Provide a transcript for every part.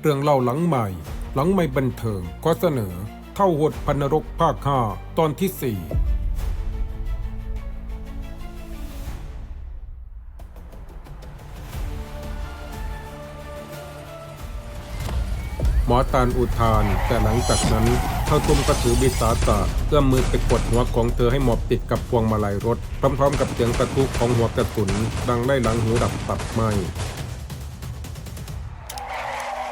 เรื่องเล่าหลังใหม่ หลังไม่บันเทิงก็เสนอ เท่าหดพันรกภาคห้าตอนที่สี่หมอตาลอุทาน แต่หลังจากนั้นเท่าตุ้มก็ถือบิสาตะเอื้อมมือไปกดหัวของเธอให้หมอบติดกับพวงมาลัยรถ พร้อมๆกับเสียงประทุกของหัวกระสุน ดังไล่หลังหูดับตับไหม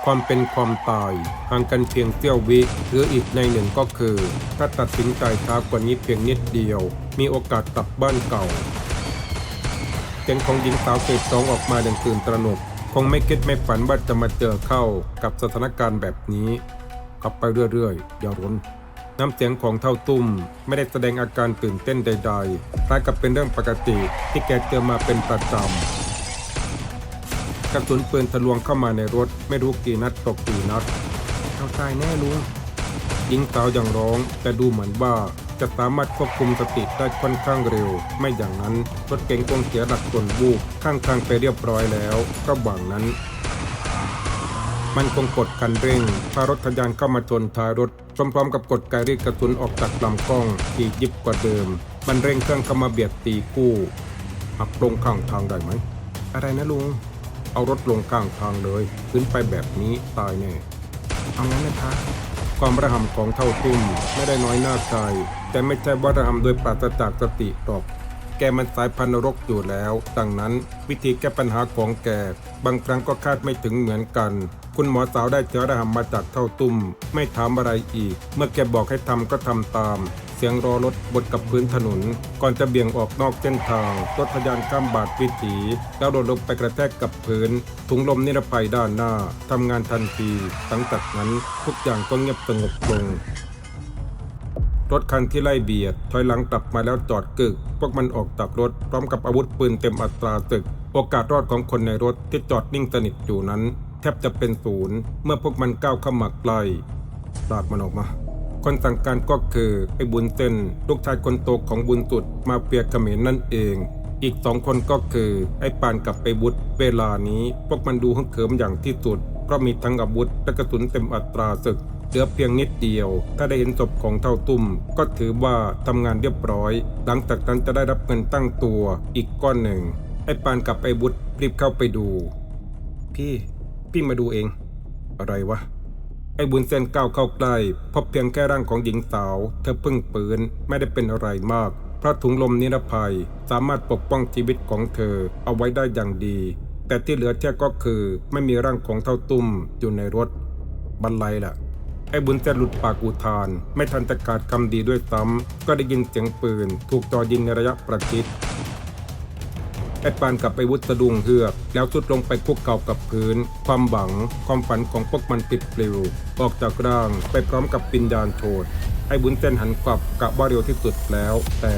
ความเป็นความตายห่างกันเพียงเสี้ยววิหรืออีกในหนึ่งก็คือ ถ้าตัดสินใจช้ากว่านี้เพียงนิดเดียว มีโอกาสกลับบ้านเก่าเสียงของหญิงสาวเฟสสองออกมาดังตื่นตระหนก คงไม่คิดไม่ฝันว่าจะมาเจอเข้ากับสถานการณ์แบบนี้ขับไปเรื่อยๆ อย่าร้นน้ำเสียงของเท่าตุ้ม ไม่ได้แสดงอาการตื่นเต้นใดๆคล้ายกับเป็นเรื่องปกติที่แกเจอมาเป็นประจำ กระสุนปืนทะลวงเข้ามาในรถ ไม่รู้กี่นัดตกกี่นัดเขาตายแน่ลุงหญิงสาวยังร้องแต่ดูเหมือนว่าจะสามารถควบคุมสติได้ค่อนข้างเร็ว ไม่อย่างนั้นรถเก๋งคงเสียหลักจนวูบข้างทางไปเรียบร้อยแล้วระหว่างนั้น มันคงกดคันเร่งพารถทะยานเข้ามาชนท้ายรถพร้อมๆกับกดไกรีดกระสุนออกจากลำกล้องอีกยิบกว่าเดิม มันเร่งเครื่องเข้ามาเบียดตีกู้หักลงข้างทางได้ไหม อะไรนะลุง เอารถลงข้างทางเลย ขึ้นไปแบบนี้ตายแน่เอางั้นนะคะ ความระหำของเท่าตุ้มไม่ได้น้อยหน้าใจแต่ไม่ใช่ว่าระหำโดยปราศจากสติหรอก แกมันสายพันธุ์นรกอยู่แล้ว ดังนั้นวิธีแก้ปัญหาของแก บางครั้งก็คาดไม่ถึงเหมือนกัน คุณหมอสาวได้เจอระหำมาจากเท่าตุ้ม ไม่ถามอะไรอีก เมื่อแกบอกให้ทำก็ทำตาม สียงรอรถบดกับพื้นถนน ก่อนจะเบี่ยงออกนอกเส้นทาง รถทะยานข้ามบาดวิถี แล้วโดดลงไปกระแทกกับพื้น ถุงลมนิรภัยด้านหน้าทำงานทันที หลังจากนั้นทุกอย่างก็เงียบสงบลงรถคันที่ไล่เบียด ถอยหลังกลับมาแล้วจอดกึก พวกมันออกจากรถพร้อมกับอาวุธปืนเต็มอัตราศึก โอกาสรอดของคนในรถที่จอดนิ่งสนิทอยู่นั้น แทบจะเป็นศูนย์ เมื่อพวกมันก้าวเข้ามาใกล้ลากมันออกมา คนสั่งการก็คือไอ้บุญเส้น ลูกชายคนโตของบุญสุดมาเปียเขมรนั่นเอง อีกสองคนก็คือ ไอ้ปานกับไอ้บุตรเวลานี้พวกมันดูฮึกเหิมอย่างที่สุด เพราะมีทั้งอาวุธและกระสุนเต็มอัตราศึกเหลือเพียงนิดเดียว ถ้าได้เห็นศพของเท่าตุ้ม ก็ถือว่าทำงานเรียบร้อย หลังจากนั้นจะได้รับเงินตั้งตัวอีกก้อนหนึ่ง ไอ้ปานกับไอ้บุตรรีบเข้าไปดู พี่ พี่มาดูเอง อะไรวะ ไอ้บุญเส้นก้าวเข้าใกล้พบเพียงแค่ร่างของหญิงสาว เธอพิ่งปืนไม่ได้เป็นอะไรมาก เพราะถุงลมนิรภัยสามารถปกป้องชีวิตของเธอเอาไว้ได้อย่างดี แต่ที่เหลือแค่ก็คือไม่มีร่างของเท่าตุ้มอยู่ในรถ บรรลัยล่ะไอ้บุญเส้นหลุดปากอุทาน ไม่ทันจะขาดคำดีด้วยซ้ำก็ได้ยินเสียงปืน ถูกจ่อยิงในระยะประชิด ไอ้ปานกับไอ้วุฒสะดุ้งเฮือก แล้วสุดลงไปคุกเข่ากับพื้น ความหวัง ความฝันของพวกมันติดปลิว ออกจากร่างไปพร้อมกับปิญญาณโชดไอ้บุญเส้นหันกลับกะว่าเร็วที่สุดแล้ว แต่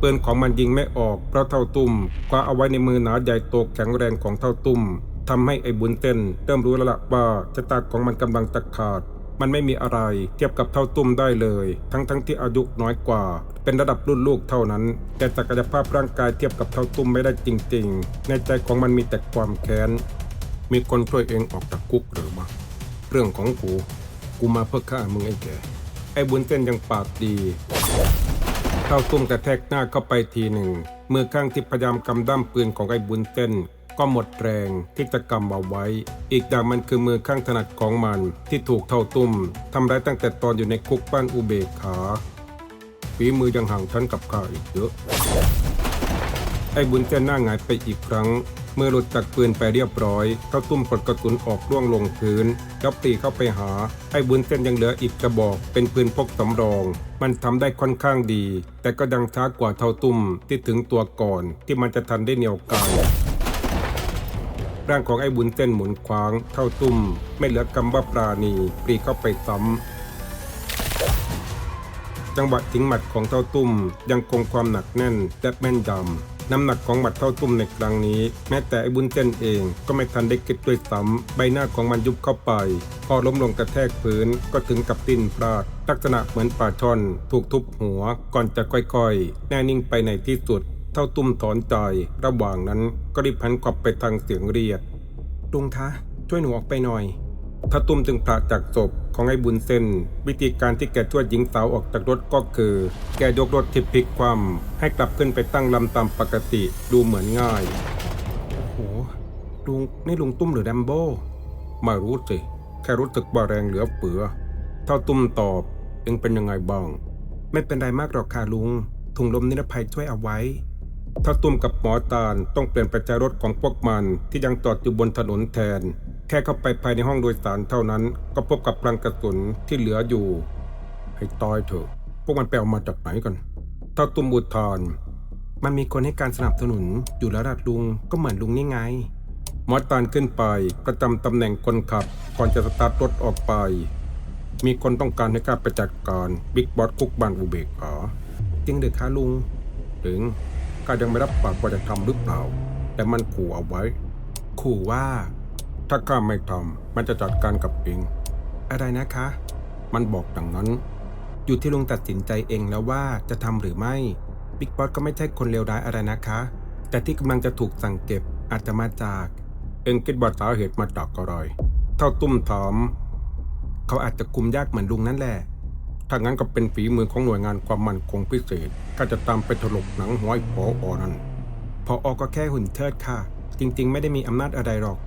ปืนของมันยิงไม่ออกเพราะเท่าตุ้มคว้าเอาไว้ในมือหนาใหญ่โตแข็งแรงของเท่าตุ้มทำให้ไอ้บุญเส้นเริ่มรู้แล้วละว่าชะตาของมันกำลังจะขาด มันไม่มีอะไรเทียบกับเท่าตุ้มได้เลย ทั้งทั้งที่อายุน้อยกว่า เป็นระดับรุ่นลูกเท่านั้น แต่ศักยภาพร่างกายเทียบกับเท่าตุ้มไม่ได้จริง ๆ ในใจของมันมีแต่ความแค้น มีคนช่วยเองออกจากคุกหรือมาเรื่องของกู กูมาเพื่อฆ่ามึงไอ้แกไอ้บุญเส้นยังปากดีเท่าตุ้มกระแทกหน้าเข้าไปทีหนึ่งมือข้างที่พยายามกำด้มปืนของไอ้บุญเส้น ก็หมดแรงที่จะกำเอาไว้ อีกอย่างมันคือมือข้างถนัดของมันที่ถูกเท่าตุ้มทำร้ายตั้งแต่ตอนอยู่ในคุกบ้านอุเบกขาฝีมือยังห่างชั้นกับข้าอีกเยอะไอ้บุญเส้นหน้าหงายไปอีกครั้ง เมื่อหลุดจากปืนไปเรียบร้อยเท่าตุ้มปลดกระสุนออกร่วงลงพื้นแล้วปีเข้าไปหา ไอ้บุญเส้นยังเหลืออีกกระบอก เป็นปืนพกสำรอง มันทำได้ค่อนข้างดี แต่ก็ยังช้ากว่าเท่าตุ้มที่ถึงตัวก่อนที่มันจะทันได้เหนียวไกาย ร่างของไอ้บุญเส้นหมุนคว้างเท่าตุ้ม ไม่เหลือกำว่าปราณีปรีเข้าไปซ้ำจังหวะทิ้งหมัดของเท่าตุ้มยังคงความหนักแน่นและแม่นยำน้ำหนักของหมัดเท่าตุ้มในครั้งนี้ แม้แต่ไอ้บุญเส้นเองก็ไม่ทันได้คิดด้วยซ้ำใบหน้าของมันยุบเข้าไป พอล้มลงกระแทกพื้นก็ถึงกับดิ้นพลาดลักษณะเหมือนปลาช่อน ถูกทุบหัวก่อนจะค่อยๆ แน่นิ่งไปในที่สุด เท่าตุ้มถอนใจระหว่างนั้นก็รีบหันกลับไปทางเสียงเรียกลุงคะช่วยหนูออกไปหน่อยถ้าตุ้มจึงพระจากศพของไอ้บุญเส้น วิธีการที่แกช่วยหญิงสาวออกจากรถก็คือ แกยกรถที่พลิกคว่ำให้กลับขึ้นไปตั้งลำตามปกติดูเหมือนง่าย โอ้โหลุงนี่ลุงตุ้มหรือแดมโบไม่รู้สิแค่รู้สึกว่าแรงเหลือเฟือถ้าตุ้มตอบเองเป็นยังไงบ้าง ไม่เป็นไรมากหรอกค่ะลุง ถุงลมนิรภัยช่วยเอาไว้ ถ้าตุ้มกับหมอตาลต้องเปลี่ยนประจารถของพวกมันที่ยังจอดอยู่บนถนนแทน แค่เข้าไปภายในห้องโดยสารเท่านั้น ก็พบกับพลังกระสุนที่เหลืออยู่ ให้ตายเถอะ พวกมันไปเอามาจากไหนกัน ถ้าตุ้มอุทาน มันมีคนให้การสนับสนุนอยู่แล้วล่ะลุงก็เหมือนลุงนี่ไง หมอตานขึ้นไปประจำตำแหน่งคนขับ ก่อนจะสตาร์ทรถออกไป มีคนต้องการให้ข้าไปจัดการบิ๊กบอสคุกบานอุเบกขาจริงหรือคะลุงถึง ข้ายังไม่รับปากว่าจะทำหรือเปล่า แต่มันขู่เอาไว้ ขู่ว่า ถ้าข้าไม่ทำมันจะจัดการกับเอง อะไรนะคะ มันบอกดังนั้น อยู่ที่ลุงตัดสินใจเองแล้วว่าจะทำหรือไม่บิ๊กบอสก็ไม่ใช่คนเลวร้ายอะไรนะคะ แต่ที่กำลังจะถูกสั่งเก็บอาจจะมาจาก เองคิดว่าสาเหตุมาจากอะไรเท่าตุ้มถามเขาอาจจะคุมยากเหมือนลุงนั่นแหละ ถ้างั้นก็เป็นฝีมือของหน่วยงานความมั่นคงพิเศษ ก็จะตามไปถลกหนังห้อยพออนั้นพออก็แค่หุ่นเชิดค่ะ จริง ๆ ไม่ได้มีอำนาจอะไรหรอก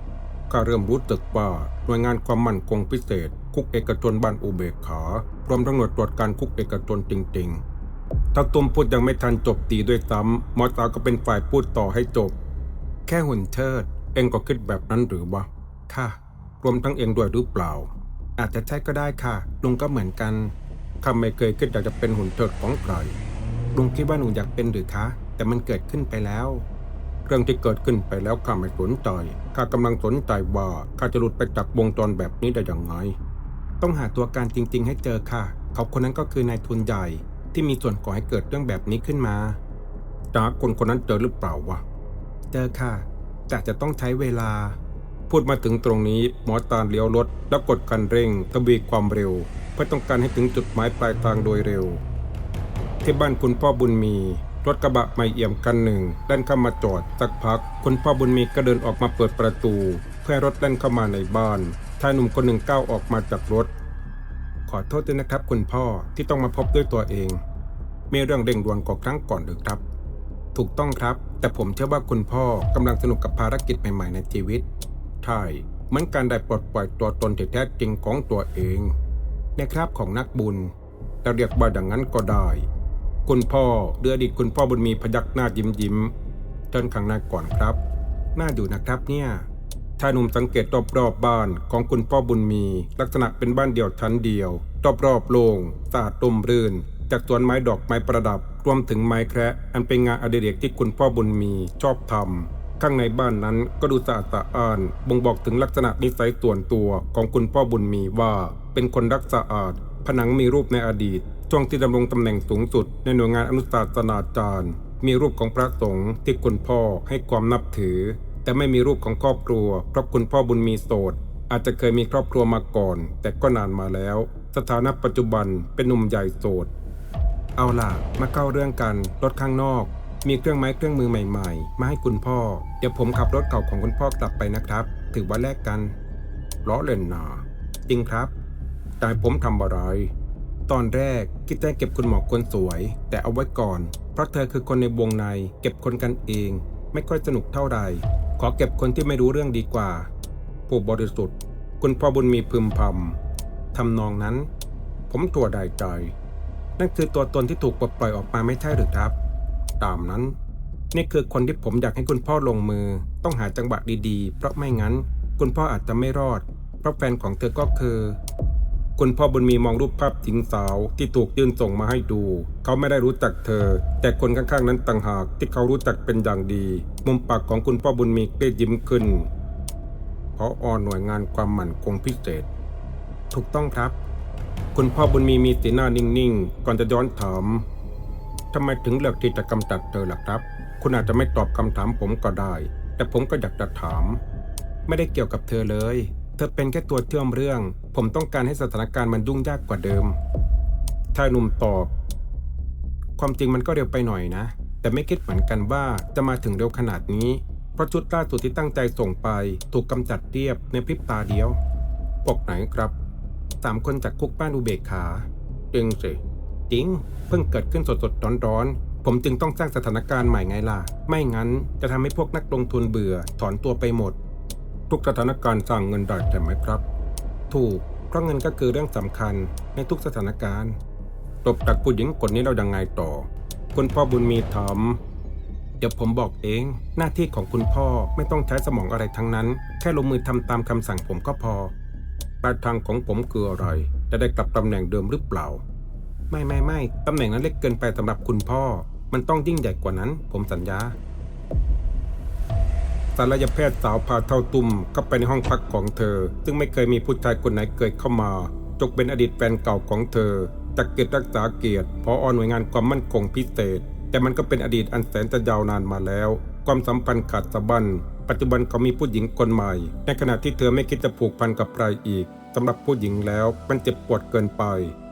ก็เริ่มรู้สึกว่าหน่วยงานความมั่นคงพิเศษ คุกเอกชนบ้านอุเบกขารวมทั้งหน่วยตรวจการคุกเอกชนจริง ๆ ถ้าตุ้มพูดยังไม่ทันจบตีด้วยซ้ำหมอสาก็เป็นฝ่ายพูดต่อให้จบ แค่หุ่นเชิด เองก็คิดแบบนั้นหรือวะค่ะ รวมทั้งเองด้วยหรือเปล่า อาจจะใช่ก็ได้ค่ะลุงก็เหมือนกัน ข้าไม่เคยคิดอยากจะเป็นหุ่นเชิดของใครลุงคิดว่าหนูอยากเป็นหรือคะ แต่มันเกิดขึ้นไปแล้ว เรื่องที่เกิดขึ้นไปแล้วข้าไม่สนใจข้ากำลังสนใจว่าข้าจะหลุดไปจากวงจรแบบนี้ได้อย่างไงต้องหาตัวการจริง ๆ ให้เจอค่ะ เขาคนนั้นก็คือนายทุนใหญ่ที่มีส่วนก่อให้เกิดเรื่องแบบนี้ขึ้นมาจากคนคนนั้นเจอหรือเปล่าวะเจอค่ะ แต่จะต้องใช้เวลา พูดมาถึงตรงนี้หมอตาลเลี้ยวรถแล้วกดคันเร่งทวีความเร็ว พื่อต้องการให้ถึงจุดหมายปลายทางโดยเร็ว ที่บ้านคุณพ่อบุญมี รถกระบะไม่เอี่ยมคันหนึ่งแล่นเข้ามาจอดสักพัก คุณพ่อบุญมีก็เดินออกมาเปิดประตู เพื่อรถแล่นเข้ามาในบ้านชายหนุ่มคนหนึ่งก้าวออกมาจากรถ ขอโทษด้วยนะครับ คุณพ่อที่ต้องมาพบด้วยตัวเอง มีเรื่องเร่งด่วนกว่าครั้งก่อนหรือครับ ถูกต้องครับ แต่ผมเชื่อว่าคุณพ่อกำลังสนุกกับภารกิจใหม่ ๆ ในชีวิตใช่เหมือนการได้ปลดปล่อยตัวตนที่แท้จริงของตัวเอง ในคราบของนักบุญจะเรียกว่าดังนั้นก็ได้ คุณพ่อเดือดีตคุณพ่อบุญมีพยักหน้ายิ้มยิ้มเชิญข้างในก่อนครับ น่าดูนะครับเนี่ยชายหนุ่มสังเกตรอบๆบบ้านของคุณพ่อบุญมี ลักษณะเป็นบ้านเดี่ยวชั้นเดียว รอบๆโล่งสะอาดร่มรื่น จากสวนไม้ดอกไม้ประดับ รวมถึงไม้แคระอันเป็นงานอดิเรกที่คุณพ่อบุญมีชอบทำข้างในบ้านนั้นก็ดูสะอาดสะอ้านบ่งบอกถึงลักษณะนิสัยส่วนตัวของคุณพ่อบุญมีว่า เป็นคนรักสะอาด ผนังมีรูปในอดีต ช่วงที่ดำรงตำแหน่งสูงสุด ในหน่วยงานอนุศาสนาจารย์ มีรูปของพระสงฆ์ที่คุณพ่อให้ความนับถือ แต่ไม่มีรูปของครอบครัว เพราะคุณพ่อบุญมีโสด อาจจะเคยมีครอบครัวมาก่อน แต่ก็นานมาแล้ว สถานะปัจจุบันเป็นหนุ่มใหญ่โสด เอาล่ะ มาเข้าเรื่องกันรถข้างนอก มีเครื่องไม้เครื่องมือใหม่ๆ มาให้คุณพ่อ เดี๋ยวผมขับรถเก่าของคุณพ่อ กลับไปนะครับ ถือว่าแลกกันล้อเล่นนาจริงครับ ต่ผมทำอะไร ตอนแรกคิดจะเก็บคุณหมอคนสวย แต่เอาไว้ก่อน เพราะเธอคือคนในวงใน เก็บคนกันเอง ไม่ค่อยสนุกเท่าไหร่ ขอเก็บคนที่ไม่รู้เรื่องดีกว่า ผู้บริสุทธิ์ คุณพ่อบุญมีพึมพำทำนองนั้น ผมตัวใดใจ นั่นคือตัวตนที่ถูกปลดปล่อยออกมาไม่ใช่หรือครับ ตามนั้น นี่คือคนที่ผมอยากให้คุณพ่อลงมือ ต้องหาจังหวะดีๆ เพราะไม่งั้น คุณพ่ออาจจะไม่รอด เพราะแฟนของเธอก็คือ คุณพ่อบุญมีมองรูปภาพหญิงสาวที่ถูกยื่นส่งมาให้ดู เขาไม่ได้รู้จักเธอ แต่คนข้างๆนั้นต่างหากที่เขารู้จักเป็นอย่างดี มุมปากของคุณพ่อบุญมีก็ยิ้มขึ้นเพราะอหน่วยงานความหมั่นคงพิเศษ ถูกต้องครับ คุณพ่อบุญมีมีสีหน้านิ่งๆ ก่อนจะย้อนถามทำไมถึงเลือกที่จะกำจัดเธอล่ะครับ คุณอาจจะไม่ตอบคำถามผมก็ได้ แต่ผมก็อยากจะถาม ไม่ได้เกี่ยวกับเธอเลย เธอเป็นแค่ตัวเชื่อมเรื่อง ผมต้องการให้สถานการณ์มันยุ่งยากกว่าเดิมชายหนุ่มตอบ ความจริงมันก็เร็วไปหน่อยนะ แต่ไม่คิดเหมือนกันว่าจะมาถึงเร็วขนาดนี้ เพราะชุดล่าสุดที่ตั้งใจส่งไป ถูกกำจัดเรียบในพริบตาเดียวพวกไหนครับ สามคนจากคุกบ้านอุเบกขาเองสิจริง เพิ่งเกิดขึ้นสดสดร้อนร้อนๆผมจึงต้องสร้างสถานการณ์ใหม่ไงล่ะ ไม่งั้นจะทำให้พวกนักลงทุนเบื่อถอนตัวไปหมด ทุกสถานการณ์สร้างเงินได้ใช่ไหมครับ ถูก เพราะเงินก็คือเรื่องสำคัญในทุกสถานการณ์ตบจากผู้หญิงคนนี้เรายังไงต่อ คุณพ่อบุญมีถามเดี๋ยวผมบอกเอง หน้าที่ของคุณพ่อไม่ต้องใช้สมองอะไรทั้งนั้น แค่ลงมือทำตามคำสั่งผมก็พอปลายทางของผมคืออะไร จะได้กลับตำแหน่งเดิมหรือเปล่า ไม่ไม่ไม่ตำแหน่งนั้นเล็กเกินไปสำหรับคุณพ่อ มันต้องยิ่งใหญ่กว่านั้น ผมสัญญา ศัลยแพทย์สาวพาเท่าตุ่มเข้าไปในห้องพักของเธอ ซึ่งไม่เคยมีผู้ชายคนไหนเกิดเข้ามา จกเป็นอดีตแฟนเก่าของเธอจากเกียรติรักษาเกียรติพออหน่วยงานความมั่นคงพิเศษ แต่มันก็เป็นอดีตอันแสนจะยาวนานมาแล้ว ความสัมพันธ์ขาดสะบั้นปัจจุบันเขามีผู้หญิงคนใหม่ ในขณะที่เธอไม่คิดจะผูกพันกับใครอีกสำหรับผู้หญิงแล้วมันเจ็บปวดเกินไป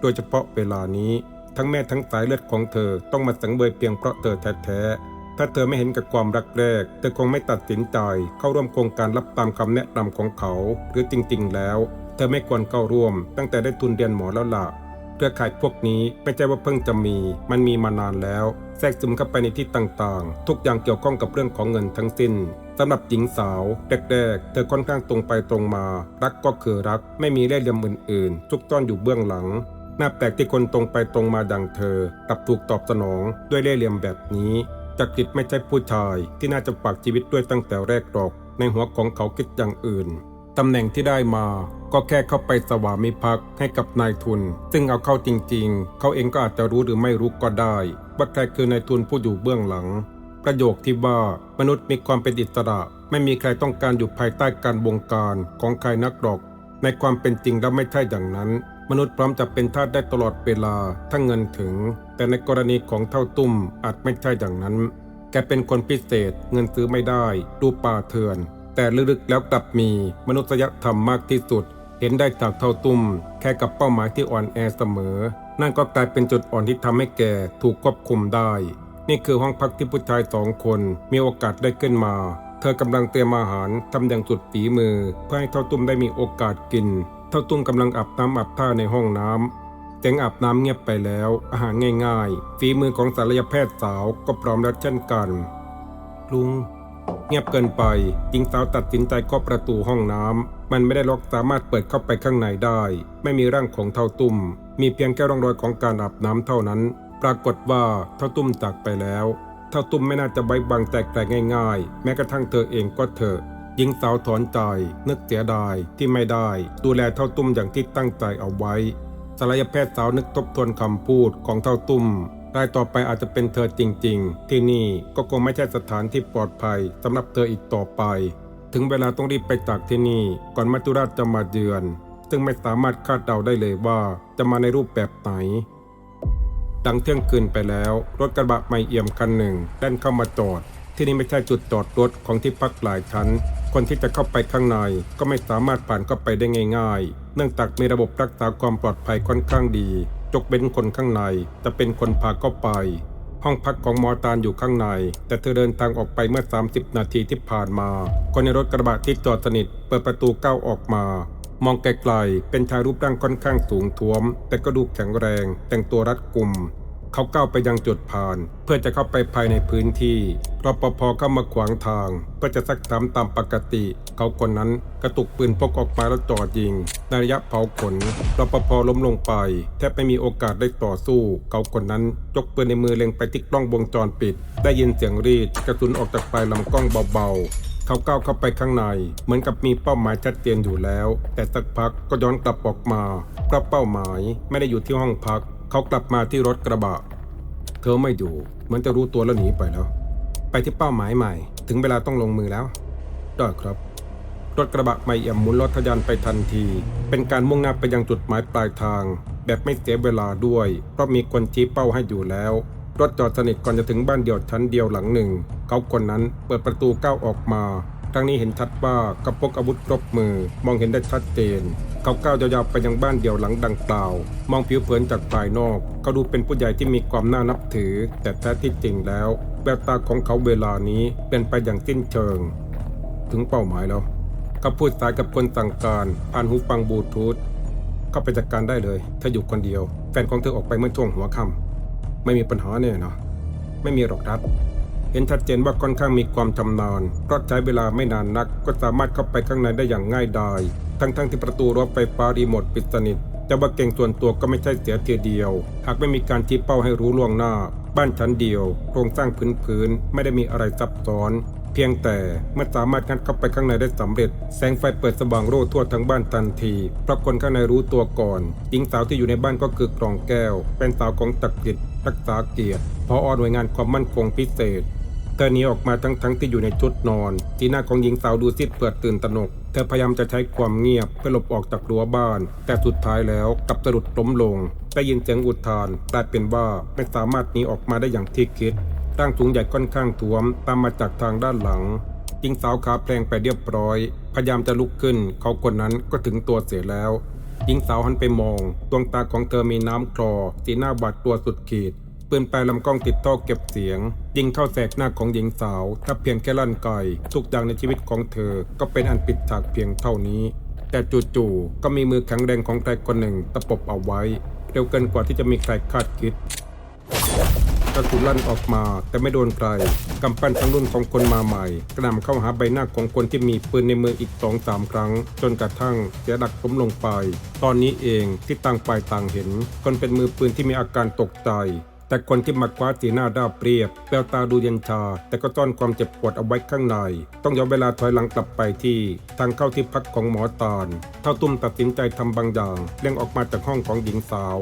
โดยเฉพาะเวลานี้ ทั้งแม่ทั้งสายเลือดของเธอต้องมาสังเวยเพียงเพราะเธอแท้ๆ ถ้าเธอไม่เห็นกับความรักแรก เธอคงไม่ตัดสินใจเข้าร่วมโครงการรับตามคำแนะนำของเขา หรือจริง ๆ แล้ว เธอไม่ควรเข้าร่วม ตั้งแต่ได้ทุนเรียนหมอแล้วล่ะเครือข่ายพวกนี้ไม่ใช่ว่าเพิ่งจะมี มันมีมานานแล้ว แทรกซึมเข้าไปในที่ต่างๆ ทุกอย่างเกี่ยวข้องกับเรื่องของเงินทั้งสิ้นสำหรับหญิงสาวแรกๆ เธอค่อนข้างตรงไปตรงมา รักก็คือรัก ไม่มีเล่ห์เหลี่ยมอื่นๆทุกต้อนอยู่เบื้องหลังน่าแปลกที่คนตรงไปตรงมาดังเธอกลับถูกตอบสนองด้วยเล่ห์เหลี่ยมแบบนี้ จักริดไม่ใช่ผู้ชายที่น่าจะฝากชีวิตด้วยตั้งแต่แรกหรอกในหัวของเขาคิดอย่างอื่น ตำแหน่งที่ได้มาก็แค่เข้าไปสวามิภักดิ์ให้กับนายทุน ซึ่งเอาเข้าจริงๆ เขาเองก็อาจจะรู้หรือไม่รู้ก็ได้ ว่าใครคือนายทุนผู้อยู่เบื้องหลัง ประโยคที่ว่ามนุษย์มีความเป็นอิสระ ไม่มีใครต้องการอยู่ภายใต้การบงการของใครนักหรอก ในความเป็นจริงแล้วไม่ใช่อย่างนั้น มนุษย์พร้อมจะเป็นทาสได้ตลอดเวลาถ้าเงินถึง แต่ในกรณีของเท่าตุ้มอาจไม่ใช่อย่างนั้น แกเป็นคนพิเศษเงินซื้อไม่ได้ ดูป่าเถื่อน แต่ลึกๆแล้วกลับมีมนุษยธรรมมากที่สุด เห็นได้จากเท่าตุ้ม แค่กับเป้าหมายที่อ่อนแอเสมอ นั่นก็กลายเป็นจุดอ่อนที่ทำให้แกถูกควบคุมได้ นี่คือห้องพักที่ผู้ชายสองคนมีโอกาสได้ขึ้นมาเธอกำลังเตรียมอาหารทำอย่างสุดฝีมือ เพื่อให้เท่าตุ้มได้มีโอกาสกิน เท่าตุ้มกำลังอาบน้ำอาบท่าในห้องน้ำ เสียงอาบน้ำเงียบไปแล้ว อาหารง่ายๆ ฝีมือของศัลยแพทย์สาวก็พร้อมแล้วเช่นกัน ลุง เงียบเกินไปหญิงสาวตัดสินใจเคาะประตูห้องน้ำ มันไม่ได้ล็อกสามารถเปิดเข้าไปข้างในได้ ไม่มีร่างของเท่าตุ้มมีเพียงแค่ร่องรอยของการอาบน้ำเท่านั้น ปรากฏว่าเท่าตุ้มจากไปแล้ว เท่าตุ้มไม่น่าจะไว้วางใจใครง่าย ๆ แม้กระทั่งเธอเองก็เถอะหญิงสาวถอนใจนึกเสียดายที่ไม่ได้ ดูแลเท่าตุ้มอย่างที่ตั้งใจเอาไว้ ศัลยแพทย์สาวนึกทบทวนคำพูดของเท่าตุ้มรายต่อไปอาจจะเป็นเธอจริง ๆ ที่นี่ก็คงไม่ใช่สถานที่ปลอดภัยสำหรับเธออีกต่อไป ถึงเวลาต้องรีบไปจากที่นี่ ก่อนมัจจุราชจะมาเยือน ซึ่งไม่สามารถคาดเดาได้เลยว่าจะมาในรูปแบบไหนดังเที่ยงคืนไปแล้ว รถกระบะไม่เอี่ยมคันหนึ่งแล่นเข้ามาจอด ที่นี่ไม่ใช่จุดจอดรถของที่พักหลายชั้น คนที่จะเข้าไปข้างในก็ไม่สามารถผ่านเข้าไปได้ง่าย ๆ เนื่องจากมีระบบรักษาความปลอดภัยค่อนข้างดีจกเป็นคนข้างในจะเป็นคนพาเข้าไป ห้องพักของมอตาลอยู่ข้างใน แต่เธอเดินทางออกไปเมื่อ 30 นาทีที่ผ่านมา คนในรถกระบะที่จอดสนิทเปิดประตูก้าวออกมา มองไกลๆเป็นชายรูปร่างค่อนข้างสูงท้วม แต่ก็ดูแข็งแรง แต่งตัวรัดกุม เขาก้าวไปยังจุดผ่าน เพื่อจะเข้าไปภายในพื้นที่รปภเข้ามาขวางทาง เพื่อจะซักถามตามปกติ เขาคนนั้นกระตุกปืนพกออกมาแล้วจ่อยิงในระยะเผาขนรปภล้มลงไป แทบไม่มีโอกาสได้ต่อสู้ เขาคนนั้นยกปืนในมือเล็งไปที่กล้องวงจรปิด ได้ยินเสียงรีดกระสุนออกจากปลายลำกล้องเบาๆ เขาก้าวเข้าไปข้างใน เหมือนกับมีเป้าหมายชัดเจนอยู่แล้ว แต่สักพักก็ย้อนกลับออกมาเพราะเป้าหมายไม่ได้อยู่ที่ห้องพัก เขากลับมาที่รถกระบะ เธอไม่อยู่เหมือนจะรู้ตัวแล้วหนีไปแล้ว ไปที่เป้าหมายใหม่ ถึงเวลาต้องลงมือแล้วได้ครับ รถกระบะไม่เอี่ยมหมุนรถทะยานไปทันที เป็นการมุ่งหน้าไปยังจุดหมายปลายทาง แบบไม่เสียเวลาด้วย เพราะมีคนชี้เป้าให้อยู่แล้ว รถจอดสนิทก่อนจะถึงบ้านเดี่ยวชั้นเดียวหลังหนึ่ง เขาคนนั้นเปิดประตูก้าวออกมา ทางนี้เห็นชัดว่ากระพกอาวุธครบมือ มองเห็นได้ชัดเจน เขาก้าวยาวๆไปยังบ้านเดี่ยวหลังดังกล่าว มองผิวเผินจากภายนอก เขาดูเป็นผู้ใหญ่ที่มีความน่านับถือ แต่แท้ที่จริงแล้ว แววตาของเขาเวลานี้เป็นไปอย่างสิ้นเชิง ถึงเป้าหมายแล้วเขาพูดสายกับคนสั่งการผ่านหูฟังบลูทูธเข้าไปจัดการได้เลย ถ้าอยู่คนเดียว แฟนของเธอออกไปเมื่อช่วงหัวค่ำไม่มีปัญหาแน่เนาะไม่มีหรอกครับ เห็นชัดเจนว่าค่อนข้างมีความชำนาญเพราะใช้เวลาไม่นานนัก ก็สามารถเข้าไปข้างในได้อย่างง่ายดายทั้งๆทที่ประตูรั้วไฟฟ้ารีโมทปิดสนิทแต่ว่าเก่งส่วนตัวก็ไม่ใช่เสียทีเดียว หากไม่มีการชี้เป้าให้รู้ล่วงหน้า บ้านชั้นเดียว โครงสร้างพื้นๆไม่ได้มีอะไรซับซ้อน เพียงแต่เมื่อสามารถงัดเข้าไปข้างในได้สำเร็จ แสงไฟเปิดสว่างโร่ทั่วทั้งบ้านทันทีเพราะคนข้างในรู้ตัวก่อนหญิงสาวที่อยู่ในบ้านก็คือกรองแก้ว เป็นสาวของตักกิจรักษาเกียรติพออหน่วยงานความมั่นคงพิเศษ ธอหนีออกมาทั้งทั้งๆที่อยู่ในชุดนอน ที่หน้าของหญิงสาวดูซีดเปิดตื่นตระหนก เธอพยายามจะใช้ความเงียบเพื่อหลบออกจากรั้วบ้าน แต่สุดท้ายแล้วกลับสะดุดล้มลงได้ยินเสียงอุทานกลายเป็นว่าไม่สามารถหนีออกมาได้อย่างที่คิดร่างสูงใหญ่ค่อนข้างท้วม ตามมาจากทางด้านหลังหญิงสาวขาแปลงไปเรียบร้อย พยายามจะลุกขึ้น เขาคนนั้นก็ถึงตัวเสียแล้วหญิงสาวหันไปมอง ดวงตาของเธอมีน้ำคลอ สีหน้าบาดตัวสุดขีด ปืนปลายลำกล้องติดท่อเก็บเสียง ยิงเข้าแสกหน้าของหญิงสาว ถ้าเพียงแค่ลั่นไกทุกอย่างในชีวิตของเธอ ก็เป็นอันปิดฉากเพียงเท่านี้ แต่จู่ๆก็มีมือแข็งแรงของใครคนหนึ่งตะปบเอาไว้ เร็วเกินกว่าที่จะมีใครคาดคิดกระสุนลั่นออกมาแต่ไม่โดนใคร กำปั้นทั้งรุ่นของคนมาใหม่ กระหน่ำเข้าหาใบหน้าของคนที่มีปืนในมืออีกสองสามครั้ง จนกระทั่งเสียหลักล้มลงไป ตอนนี้เองที่ต่างฝ่ายต่างเห็น คนเป็นมือปืนที่มีอาการตกใจ แต่คนที่มาคว้าสีหน้าด้าเปรียบแววตาดูเย็นชา แต่ก็ซ่อนความเจ็บปวดเอาไว้ข้างใน ต้องย้อนเวลาถอยหลังกลับไปที่ ทางเข้าที่พักของหมอตาลเท่าตุ้มตัดสินใจทำบางอย่างเลี่ยงออกมาจากห้องของหญิงสาว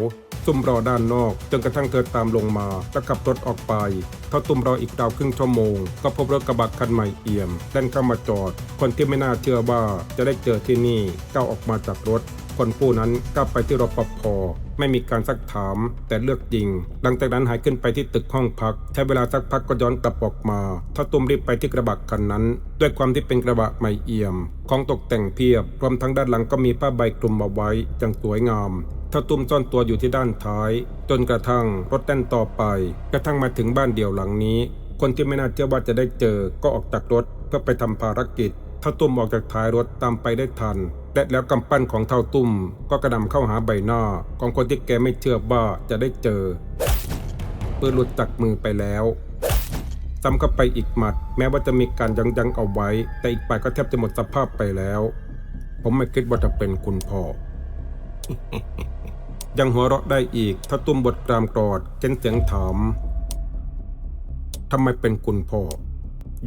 ตุ้มรอด้านนอกจนกระทั่งเธอตามลงมาแล้วขับรถออกไป เท่าตุ้มรออีกดาวครึ่งชั่วโมง ก็พบรถกระบะคันใหม่เอี่ยมแล่นเข้ามาจอด คนที่ไม่น่าเชื่อว่าจะได้เจอที่นี่ก้าวออกมาจากรถ คนผู้นั้นก้าวไปที่รปภไม่มีการซักถาม แต่เลือกยิง หลังจากนั้นหายขึ้นไปที่ตึกห้องพัก ใช้เวลาสักพักก็ย้อนกลับออกมาถ้าตุ้มรีบไปที่กระบะคันนั้น ด้วยความที่เป็นกระบะใหม่เอี่ยม ของตกแต่งเพียบรวมทั้งด้านหลังก็มีผ้าใบคลุมเอาไว้อย่างสวยงามถ้าตุ้มซ่อนตัวอยู่ที่ด้านท้าย จนกระทั่งรถแล่นต่อไป กระทั่งมาถึงบ้านเดี่ยวหลังนี้ คนที่ไม่น่าเชื่อว่าจะได้เจอก็ออกจากรถเพื่อไปทำภารกิจเท่าตุ้มออกจากท้ายรถตามไปได้ทัน และแล้วกำปั้นของเท่าตุ้ม ก็กระหน่ำเข้าหาใบหน้าของคนที่แกไม่เชื่อว่าจะได้เจอปืนหลุดจากมือไปแล้วซ้ำเข้าไปอีกหมัด แม้ว่าจะมีการยังยังเอาไว้ แต่อีกฝ่ายก็แทบจะหมดสภาพไปแล้ว ผมไม่คิดว่าจะเป็นคุณพ่อ ยังหัวเราะได้อีก ถ้าตุ้มบทกรามกรอดเจนเสียงถามทำไมเป็นคุณพ่อ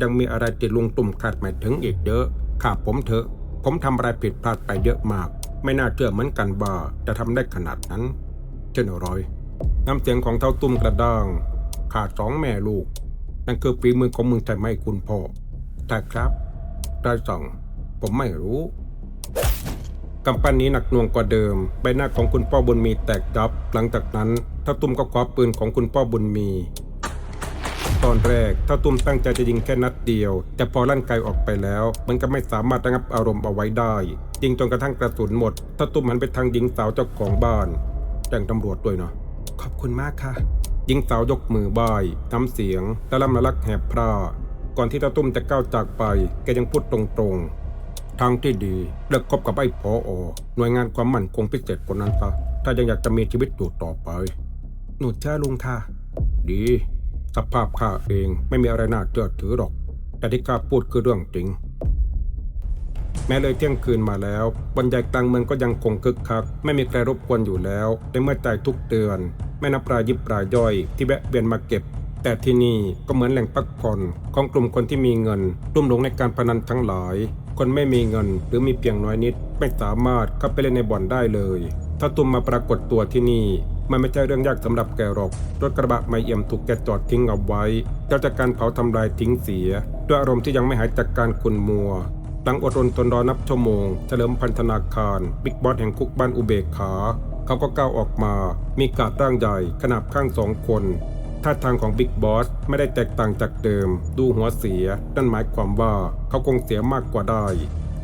ยังมีอะไรที่ลุงตุ่มคาดไม่ถึงอีกเยอะข้าผมเถอะ ผมทำอะไรผิดพลาดไปเยอะมาก ไม่น่าเชื่อเหมือนกันว่าจะทำได้ขนาดนั้น เช่นอะไรน้ำเสียงของเท่าตุ้มกระด้างขาดสองแม่ลูก นั่นคือฝีมือของมึงใช่ไหมคุณพ่อแต่ครับได้สั่งผมไม่รู้กำปั้นนี้หนักหน่วงกว่าเดิม ใบหน้าของคุณพ่อบุญมีแตกดับ หลังจากนั้นท้าตุ้มก็คว้าปืนของคุณพ่อบุญมี ตอนแรกท้าตุ้มตั้งใจจะยิงแค่นัดเดียว แต่พอลั่นไกออกไปแล้ว มันก็ไม่สามารถระงับอารมณ์เอาไว้ได้ยิงจนกระทั่งกระสุนหมดท้าตุ้มหันไปทางหญิงสาวเจ้าของบ้านแจ้งตำรวจด้วยเนาะขอบคุณมากค่ะหญิงสาวยกมือบ่ายน้ำเสียงและล่ำละลักแหบพร่าก่อนที่ตาตุ้มจะก้าวจากไป แกยังพูดตรงๆ ทางที่ดีเลิกคบกับไอ้พออหน่วยงานความมั่นคงพิเศษคนนั้นซะถ้ายังอยากจะมีชีวิตอยู่ต่อไป หนูเชื่อลุงค่ะ ดี สภาพข้าเองไม่มีอะไรน่าเชื่อถือหรอก แต่ที่ข้าพูดคือเรื่องจริง แม้เลยเที่ยงคืนมาแล้ว บรรยายกลางเมืองก็ยังคงคึกคัก ไม่มีใครรบกวนอยู่แล้วในเมื่อจ่ายทุกเดือนไม่นับรายยิบรายย่อย ที่แวะเวียนมาเก็บ แต่ที่นี่ก็เหมือนแหล่งพักผ่อนของกลุ่มคนที่มีเงินรุ่มหลงในการพนันทั้งหลาย คนไม่มีเงินหรือมีเพียงน้อยนิด ไม่สามารถเข้าไปเล่นในบ่อนได้เลย ถ้าตุมมาปรากฏตัวที่นี่ มันไม่ใช่เรื่องยากสำหรับแกหรอก รถกระบะไม่เอี่ยมถูกแกจอดทิ้งเอาไว้เจ้าจากการเผาทำลายทิ้งเสีย ด้วยอารมณ์ที่ยังไม่หายจากการขุนมัวหลังอดรนทนรอนับชั่วโมง เฉลิมพันธนาคาร บิ๊กบอสแห่งคุกบ้านอุเบกขา เขาก็ก้าวออกมา มีกาดร่างใหญ่ขนาบข้างสองคน ท่าทางของบิ๊กบอสไม่ได้แตกต่างจากเดิม ดูหัวเสีย นั่นหมายความว่าเขาคงเสียมากกว่าได้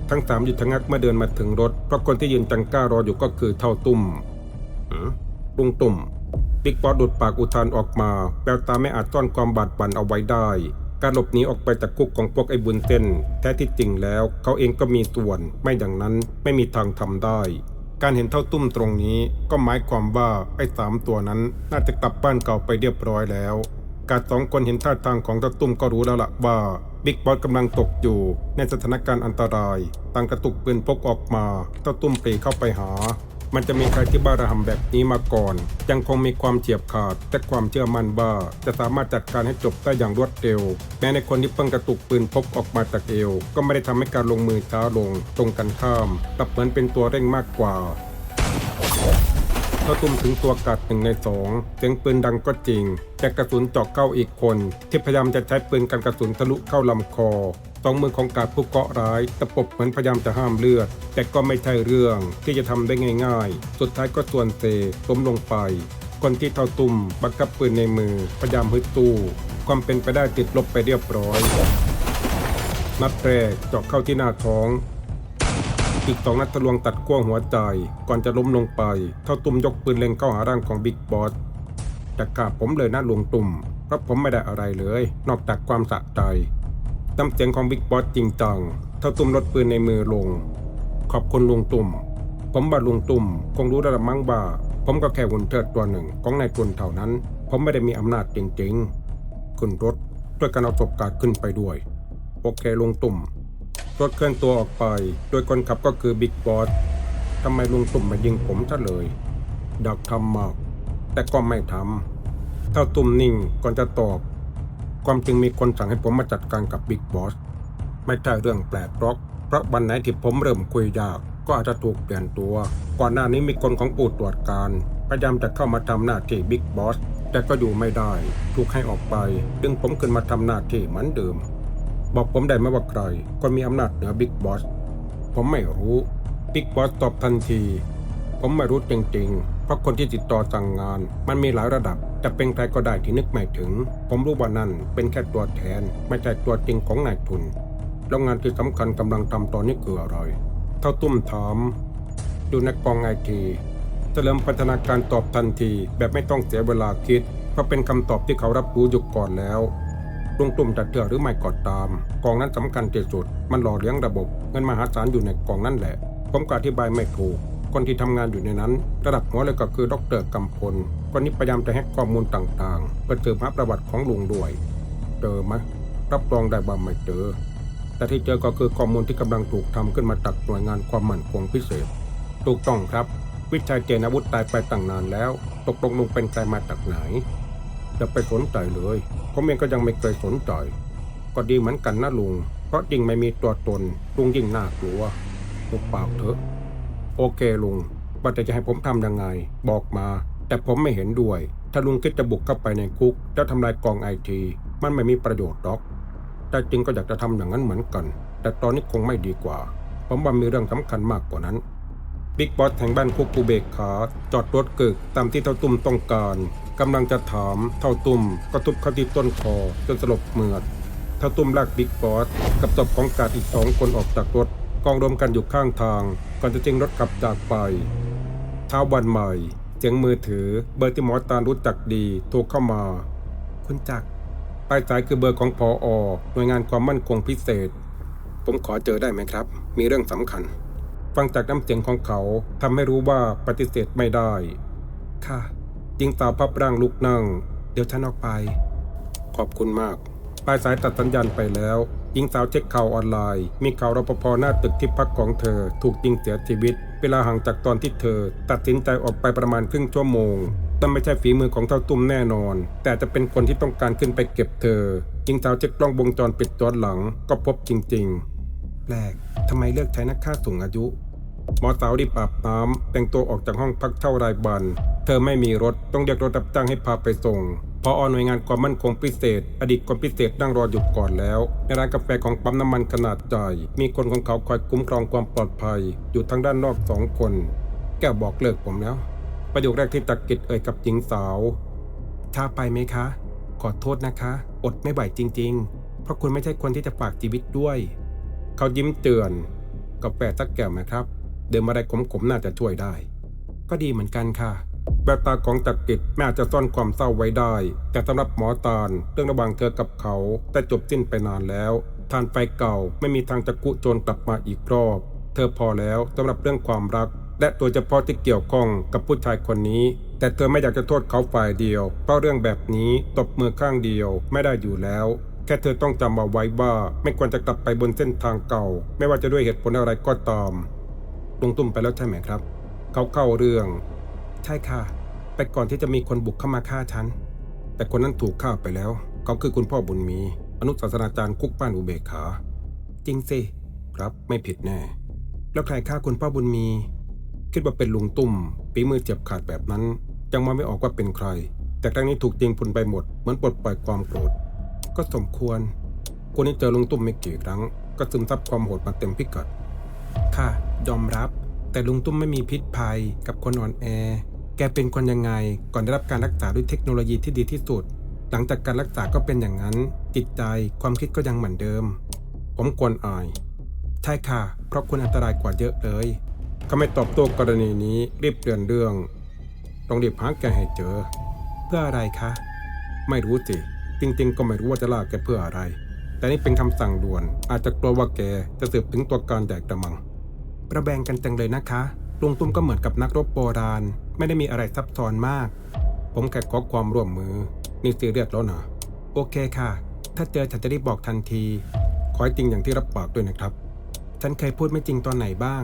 ทั้งสามหยุดชะงักเมื่อเดินมาถึงรถ เพราะคนที่ยืนจังก้ารออยู่ก็คือเท่าตุ้มอ ลุงตุ่มบิ๊กบอดุดปากอุทานออกมา แววตาไม่อาจซ่อนความบาดบั่นเอาไว้ได้ การหลบหนีออกไปจากคุกของพวกไอ้บุญเส้น แท้ที่จริงแล้ว เขาเองก็มีส่วน ไม่อย่างนั้นไม่มีทางทำได้ การเห็นเท่าตุ้มตรงนี้ก็หมายความว่าไอ้สามตัวนั้น น่าจะกลับบ้านเก่าไปเรียบร้อยแล้ว การสองคนเห็นท่าทางของเท่าตุ้มก็รู้แล้วล่ะว่าบิ๊กบอสกำลังตกอยู่ในสถานการณ์อันตรายต่างกระตุกปืนพกออกมาเท่าตุ้มปรีเข้าไปหา มันจะมีใครที่บ้าระหำแบบนี้มาก่อน ยังคงมีความเฉียบขาด แต่ความเชื่อมั่นว่าจะสามารถจัดการให้จบได้อย่างรวดเร็ว แม้ในคนที่เพิ่งกระตุกปืนพกออกมาจากเอว ก็ไม่ได้ทำให้การลงมือช้าลง ตรงกันข้ามกลับเหมือนเป็นตัวเร่งมากกว่าเขาตุ้มถึงตัวกัดหนึ่งในสองเสียงปืนดังก็จริง แต่กระสุนเจาะเข้าอีกคน ที่พยายามจะใช้ปืนกันกระสุนทะลุเข้าลำคอ องมือของกาดผู้เกาะร้ายตะปบเหมือนพยายามจะห้ามเลือด แต่ก็ไม่ใช่เรื่องที่จะทำได้ง่าย ๆ สุดท้ายก็ส่วนเซล้มลงไป คนที่เท่าตุ่มบังคับปืนในมือพยายามฮึดตู้ ความเป็นไปได้ติดลบไปเรียบร้อยนัดแรกเจาะเข้าที่หน้าท้องอีกสองนัดทะลวงตัดขั้วหัวใจ ก่อนจะล้มลงไป เท่าตุ่มยกปืนเล็งเข้าหาร่างของบิ๊กบอสแต่กราบผมเลยนะลุงตุ่มเพราะผมไม่ได้อะไรเลย นอกจากความสะใจ น้ำเสียงของบิ๊กบอสจริงจังเท่าตุ่มลดปืนในมือลง ขอบคุณลุงตุ่ม ผมบ่าลุงตุ่ม คงรู้ระดับมั้งบ่า ผมก็แค่หุ่นเทิดตัวหนึ่งของนายทุนเท่านั้น ผมไม่ได้มีอำนาจจริงๆขึ้นรถด้วยการเอาศพกาดขึ้นไปด้วย โอเคลุงตุ่ม รถเคลื่อนตัวออกไป โดยคนขับก็คือบิ๊กบอสทำไมลุงตุ่มมายิงผมซะเลย ดักทำมาก แต่ก็ไม่ทำเท่าตุ่มนิ่งก่อนจะตอบ ความจริงมีคนสั่งให้ผมมาจัดการกับบิ๊กบอสไม่ใช่เรื่องแปลกหรอกเพราะวันไหนที่ผมเริ่มคุยยากก็อาจจะถูกเปลี่ยนตัว ก่อนหน้านี้มีคนของปู่ตรวจการพยายามจะเข้ามาทำหน้าที่บิ๊กบอสแต่ก็อยู่ไม่ได้ ถูกให้ออกไปดึงผมขึ้นมาทำหน้าที่เหมือนเดิม บอกผมได้ไหมว่าใครคนมีอำนาจเหนือบิ๊กบอสผมไม่รู้บิ๊กบอสตอบทันที ผมไม่รู้จริงๆ เพราะคนที่ติดต่อสั่งงาน มันมีหลายระดับ จะเป็นใครก็ได้ที่นึกไม่ถึง ผมรู้ว่านั่นเป็นแค่ตัวแทน ไม่ใช่ตัวจริงของนายทุน แล้วงานที่สำคัญกำลังทำตอนนี้คืออะไรเท่าตุ้มถาม ดูในกองไอทีเฉลิมพัฒนาการตอบทันที แบบไม่ต้องเสียเวลาคิด เพราะเป็นคำตอบที่เขารับรู้อยู่ก่อนแล้วลุงตุ่มจะเชื่อหรือไม่ก็ตาม กองนั้นสำคัญที่สุด มันหล่อเลี้ยงระบบ เงินมหาศาลอยู่ในกองนั่นแหละ ผมก็อธิบายไม่ถูก คนที่ทำงานอยู่ในนั้น ระดับหัวเลยก็คือดรกำพลคนนี้พยายามจะแฮกข้อมูลต่างๆเพื่อเจอหาประวัติของลุงด้วย เจอไหมรับรองได้ว่าไม่เจอ แต่ที่เจอก็คือข้อมูลที่กำลังถูกทำขึ้นมาจากหน่วยงานความมั่นคงพิเศษ ถูกต้องครับ วิชัยเจนอาวุธตายไปตั้งนานแล้ว ตกลงลุงเป็นใครมาจากไหนอย่าไปสนใจเลยผมเองก็ยังไม่เคยสนใจก็ดีเหมือนกันนะลุง เพราะยิ่งไม่มีตัวตนลุงยิ่งน่ากลัวลุกปากเถอะ โอเคลุงว่าแต่จะให้ผมทำยังไง บอกมา แต่ผมไม่เห็นด้วย ถ้าลุงคิดจะบุกเข้าไปในคุกแล้วทำลายกองไอที มันไม่มีประโยชน์หรอก แต่จริงก็อยากจะทำอย่างนั้นเหมือนกัน แต่ตอนนี้คงไม่ดีกว่า ผมว่ามีเรื่องสำคัญมากกว่านั้นบิ๊กบอสแห่งบ้านคุกกูเบกขา จอดรถเกึกตามที่เท่าตุ้มต้องการกำลังจะถามเท่าตุ้มก็ทุบเข้าที่ต้นคอจนสลบเหมือดเท่าตุ้มลากบิ๊กบอสกับศพของกาดอีกสองคนออกจากรถกองรวมกันอยู่ข้างทาง ก่อนจะจิงรถขับจากไปเช้าวันใหม่ เสียงมือถือเบอร์ที่หมอตาลรู้จักดีโทรเข้ามา คุณจักรปลายสายคือเบอร์ของพออหน่วยงานความมั่นคงพิเศษ ผมขอเจอได้ไหมครับ มีเรื่องสำคัญ ฟังจากน้ำเสียงของเขาทำให้รู้ว่าปฏิเสธไม่ได้ ค่ะหญิงสาวพับร่างลุกนั่ง เดี๋ยวฉันออกไป ขอบคุณมาก ปลายสายตัดสัญญาณไปแล้ว ญิงสาวเช็คข่าวออนไลน์ มีข่าวรปภหน้าตึกที่พักของเธอ ถูกยิงเสียชีวิต เวลาห่างจากตอนที่เธอ ตัดสินใจออกไปประมาณครึ่งชั่วโมงแต่ไม่ใช่ฝีมือของเท่าตุ้มแน่นอน แต่จะเป็นคนที่ต้องการขึ้นไปเก็บเธอหญิงสาวเช็คกล้องวงจรปิดย้อนหลัง ก็พบจริง ๆ แปลกทำไมเลือกใช้นักฆ่าสูงอายุ หมอสาวรีบอาบน้ำแต่งตัวออกจากห้องพักเช่ารายบัน เธอไม่มีรถต้องเรียกรถรับจ้างให้พาไปส่งพออหน่วยงานความมั่นคงพิเศษ อดีตคนพิเศษนั่งรออยู่ก่อนแล้ว ในร้านกาแฟของปั๊มน้ำมันขนาดใหญ่มีคนของเขาคอยคุ้มครองความปลอดภัย อยู่ทางด้านนอกสองคน แกบอกเลิกผมแล้ว ประโยคแรกที่ตักกิจเอ่ยกับหญิงสาวช้าไปไหมคะ ขอโทษนะคะ อดไม่ไหวจริง ๆ เพราะคุณไม่ใช่คนที่จะฝากชีวิตด้วย เขายิ้มเตือนกาแฟสักแก้วไหมครับ ดิมอะไรขมๆน่าจะช่วยได้ ก็ดีเหมือนกันค่ะแววตาของจักริดแม้จะซ่อนความเศร้าไว้ได้ แต่สำหรับหมอตาลเรื่องระหว่างเธอกับเขาได้จบสิ้นไปนานแล้วทานไฟเก่าไม่มีทางจะกุโจรกลับมาอีกรอบ เธอพอแล้วสำหรับเรื่องความรัก และโดยเฉพาะที่เกี่ยวข้องกับผู้ชายคนนี้ แต่เธอไม่อยากจะโทษเขาฝ่ายเดียว เพราะเรื่องแบบนี้ตบมือข้างเดียวไม่ได้อยู่แล้ว แค่เธอต้องจำเอาไว้ว่าไม่ควรจะกลับไปบนเส้นทางเก่า ไม่ว่าจะด้วยเหตุผลอะไรก็ตาม ลุงตุ้มไปแล้วใช่ไหมครับ เขาเข้าเรื่อง ใช่ค่ะ ไปก่อนที่จะมีคนบุกเข้ามาฆ่าฉัน แต่คนนั้นถูกฆ่าไปแล้ว เขาคือคุณพ่อบุญมี อนุศาสนาจารย์คุกป้านอุเบกขา จริงสิ ครับ ไม่ผิดแน่ แล้วใครฆ่าคุณพ่อบุญมี คิดว่าเป็นลุงตุ้มปีมือเจ็บขาดแบบนั้น ยังมาไม่ออกว่าเป็นใคร แต่ครั้งนี้ถูกจริงพุนไปหมด เหมือนปลดปล่อยความโกรธ ก็สมควรคนนี้เจอลุงตุ้มไม่กี่ครั้ง ก็ซึมซับความโหดมาเต็มพิกัดค่ะ ยอมรับ แต่ลุงตุ้มไม่มีพิษภัยกับคนอ่อนแอ แกเป็นคนยังไง ก่อนได้รับการรักษาด้วยเทคโนโลยีที่ดีที่สุด หลังจากการรักษาก็เป็นอย่างนั้น จิตใจความคิดก็ยังเหมือนเดิม ผมควรอายใช่ค่ะ เพราะคุณอันตรายกว่าเยอะเลยเขาไม่ตอบโต้กรณีนี้รีบเปลี่ยนเรื่อง ต้องรีบหาแกให้เจอ เพื่ออะไรคะ ไม่รู้สิ จริง ๆ ก็ไม่รู้ว่าจะลากแกเพื่ออะไร แต่นี่เป็นคำสั่งด่วน อาจจะกลัวว่าแกจะสืบถึงตัวการใหญ่กระมัง ระแบงกันจังเลยนะคะลุงตุ้มก็เหมือนกับนักรบโบราณ ไม่ได้มีอะไรซับซ้อนมาก ผมแค่ขอความร่วมมือ นี่ซีเรียสแล้วนะโอเคค่ะ ถ้าเจอฉันจะรีบบอกทันที ขอให้จริงอย่างที่รับปากด้วยนะครับ ฉันเคยพูดไม่จริงตอนไหนบ้าง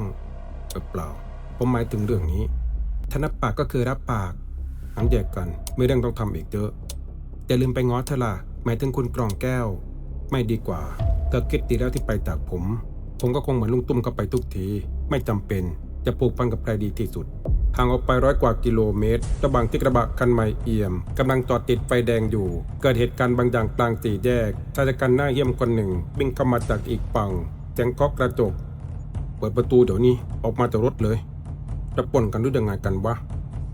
เปล่า ผมหมายถึงเรื่องนี้ถ้ารับปากก็คือรับปากงั้นแยกกันไม่เรื่องต้องทำอีกเยอะอย่าลืมไปง้อเธอละหมายถึงคุณกรองแก้ว ไม่ดีกว่าเธอคิดดีแล้วที่ไปจากผม ผมก็คงเหมือนลุงตุ้มเข้าไปทุกที ไม่จำเป็นจะผูกพันกับใครดีที่สุดห่างออกไปร้อยกว่ากิโลเมตรระหว่างที่กระบะคันใหม่เอี่ยมกำลังจอดติดไฟแดงอยู่ เกิดเหตุการณ์บางอย่างกลางสี่แยกชายชะกันหน้าเยี่ยมคนหนึ่งวิ่งเข้ามาจากอีกฝั่งแจ้งเคาะกระจก เปิดประตูเดี๋ยวนี้ออกมาจากรถเลย จะปล้นกันหรือยังไงกันวะ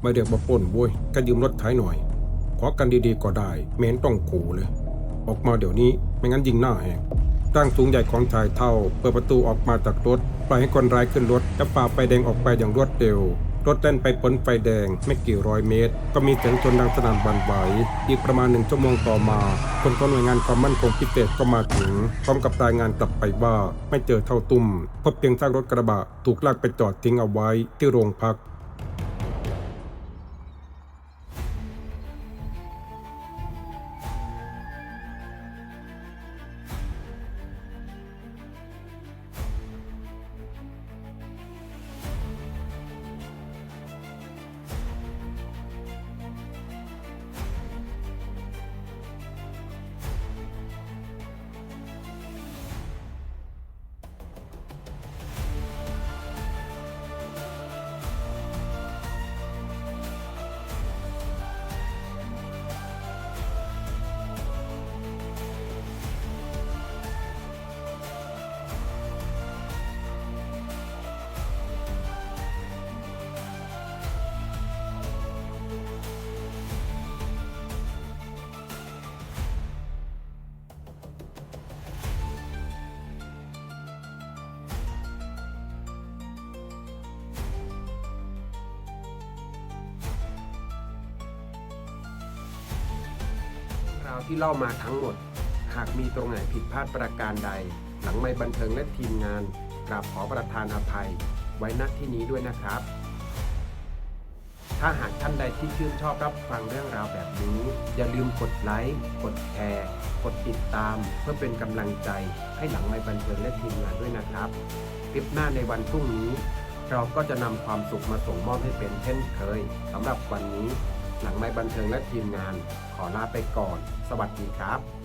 ไม่เรียกว่าปล้นโว้ยแค่ยืมรถท้ายหน่อย ขอกันดีๆก็ได้ไม่เห็นต้องขู่เลย ออกมาเดี๋ยวนี้ไม่งั้นยิงหน้าแหก ร่างสูงใหญ่ของชายเท่า เปิดประตูออกมาจากรถปล่อยให้คนร้ายขึ้นรถและฝ่าไฟแดงออกไปอย่างรวดเร็วรถเล่นไปพ้นไฟแดงไม่กี่ร้อยเมตร ก็มีเสียงชนดังสนั่นหวันไหว อีกประมาณหนึ่งชั่วโมงต่อมาคนของหน่วยงานความมั่นคงพิเศษก็มาถึง พร้อมกับรายงานกลับไปว่าไม่เจอเท่าตุ้มพบเพียงซากรถกระบะถูกลากไปจอดทิ้งเอาไว้ที่โรงพักาวที่เล่ามาทั้งหมด หากมีตรงไหนผิดพลาดประการใด หลังไม่บันเทิงและทีมงานกราบขอประทานอภัย ไว้ณที่นี้ด้วยนะครับ ถ้าหากท่านใดที่ชื่นชอบรับฟังเรื่องราวแบบนี้ อย่าลืมกดไลค์ กดแชร์ กดติดตาม เพื่อเป็นกำลังใจให้หลังไม่บันเทิงและทีมงานด้วยนะครับคลิปหน้าในวันพรุ่งนี้ เราก็จะนำความสุขมาส่งมอบให้เป็นเช่นเคยสำหรับวันนี้ หลังไม่บันเทิงและทีมงาน ขอลาไปก่อน สวัสดีครับ